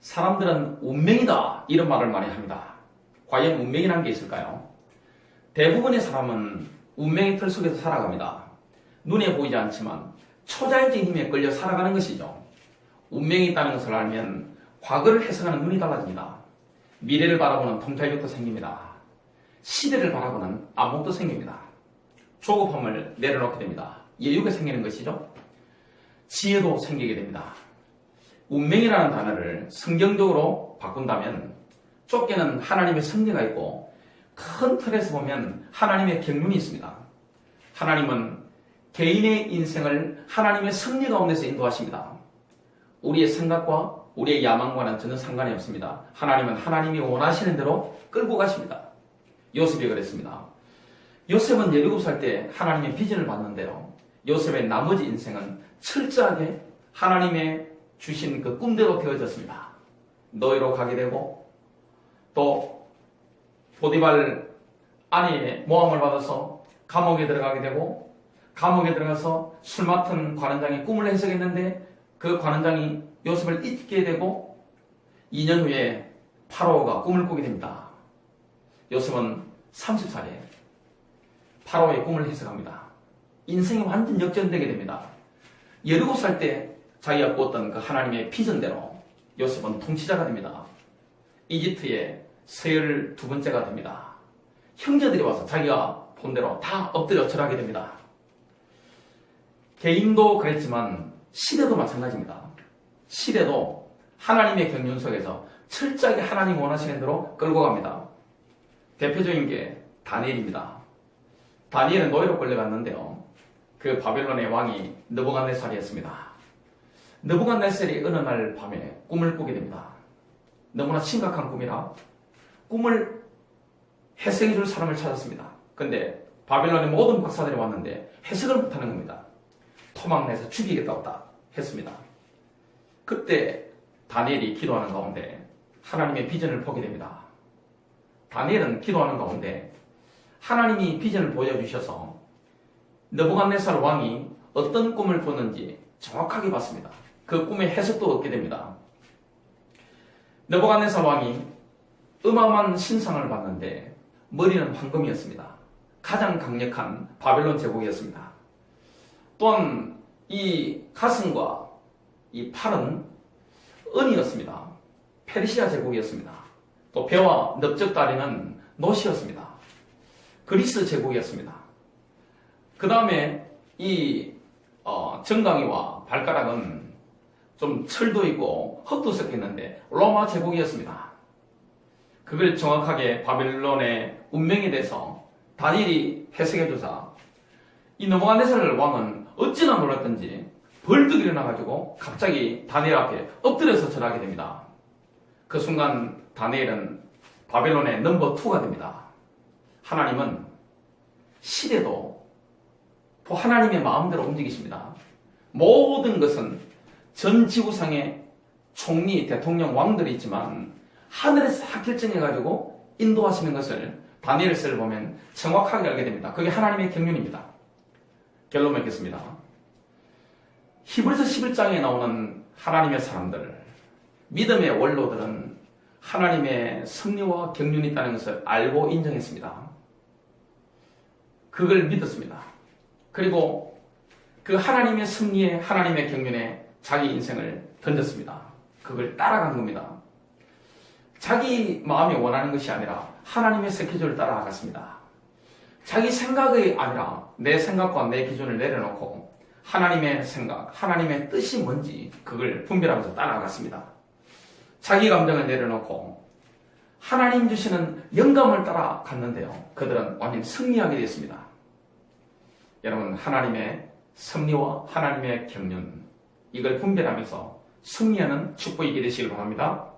사람들은 운명이다 이런 말을 많이 합니다. 과연 운명이란 게 있을까요? 대부분의 사람은 운명의 틀 속에서 살아갑니다. 눈에 보이지 않지만 초자연적인 힘에 끌려 살아가는 것이죠. 운명이 있다는 것을 알면 과거를 해석하는 눈이 달라집니다. 미래를 바라보는 통찰력도 생깁니다. 시대를 바라보는 안목도 생깁니다. 조급함을 내려놓게 됩니다. 여유가 생기는 것이죠. 지혜도 생기게 됩니다. 운명이라는 단어를 성경적으로 바꾼다면 좁게는 하나님의 섭리가 있고 큰 틀에서 보면 하나님의 경륜이 있습니다. 하나님은 개인의 인생을 하나님의 섭리 가운데서 인도하십니다. 우리의 생각과 우리의 야망과는 전혀 상관이 없습니다. 하나님은 하나님이 원하시는 대로 끌고 가십니다. 요셉이 그랬습니다. 요셉은 17살 때 하나님의 비전을 받는데요. 요셉의 나머지 인생은 철저하게 하나님의 주신 그 꿈대로 되어졌습니다. 너희로 가게 되고 또 보디발 아내의 모함을 받아서 감옥에 들어가게 되고 감옥에 들어가서 술 맡은 관원장이 꿈을 해석했는데 그 관원장이 요셉을 잊게 되고 2년 후에 파로가 꿈을 꾸게 됩니다. 요셉은 30살에 파로의 꿈을 해석합니다. 인생이 완전 역전되게 됩니다. 17살 때 자기가 꾸었던 그 하나님의 비전대로 요셉은 통치자가 됩니다. 이집트의 세열 두 번째가 됩니다. 형제들이 와서 자기가 본대로 다 엎드려 절하게 됩니다. 개인도 그랬지만 시대도 마찬가지입니다. 시대도 하나님의 경륜 속에서 철저하게 하나님 원하시는 대로 끌고 갑니다. 대표적인 게 다니엘입니다. 다니엘은 노예로 끌려갔는데요. 그 바벨론의 왕이 느부갓네살이었습니다. 느부갓네살이 어느 날 밤에 꿈을 꾸게 됩니다. 너무나 심각한 꿈이라 꿈을 해석해 줄 사람을 찾았습니다. 근데 바벨론의 모든 박사들이 왔는데 해석을 못하는 겁니다. 토막내서 죽이겠다고 딱 했습니다. 그때 다니엘이 기도하는 가운데 하나님의 비전을 보게 됩니다. 다니엘은 기도하는 가운데 하나님이 비전을 보여주셔서 느부갓네살 왕이 어떤 꿈을 꿨는지 정확하게 봤습니다. 그 꿈의 해석도 얻게 됩니다. 느부갓네살 왕이 어마어마한 신상을 봤는데 머리는 황금이었습니다. 가장 강력한 바벨론 제국이었습니다. 또한 이 가슴과 이 팔은 은이었습니다. 페르시아 제국이었습니다. 또 배와 넓적 다리는 노시였습니다. 그리스 제국이었습니다. 그 다음에 이 어, 정강이와 발가락은 좀 철도 있고 흙도 섞였는데 로마 제국이었습니다. 그걸 정확하게 바벨론의 운명에 대해서 다니엘이 해석해주사 이 노부갓네살 왕은 어찌나 놀랐던지 벌떡 일어나가지고 갑자기 다니엘 앞에 엎드려서 절하게 됩니다. 그 순간 다니엘은 바벨론의 넘버 투가 됩니다. 하나님은 시대도 또 하나님의 마음대로 움직이십니다. 모든 것은 전 지구상의 총리, 대통령, 왕들이 있지만 하늘에서 다 결정해가지고 인도하시는 것을 다니엘서를 보면 정확하게 알게 됩니다. 그게 하나님의 경륜입니다. 결론 맺겠습니다. 히브리서 11장에 나오는 하나님의 사람들, 믿음의 원로들은 하나님의 섭리와 경륜이 있다는 것을 알고 인정했습니다. 그걸 믿었습니다. 그리고 그 하나님의 섭리에 하나님의 경륜에 자기 인생을 던졌습니다. 그걸 따라간 겁니다. 자기 마음이 원하는 것이 아니라 하나님의 스케줄을 따라갔습니다. 자기 생각이 아니라 내 생각과 내 기준을 내려놓고 하나님의 생각, 하나님의 뜻이 뭔지 그걸 분별하면서 따라갔습니다. 자기 감정을 내려놓고 하나님 주시는 영감을 따라갔는데요. 그들은 완전히 승리하게 됐습니다. 여러분, 하나님의 섭리와 하나님의 경륜, 이걸 분별하면서 승리하는 축복이 되시길 바랍니다.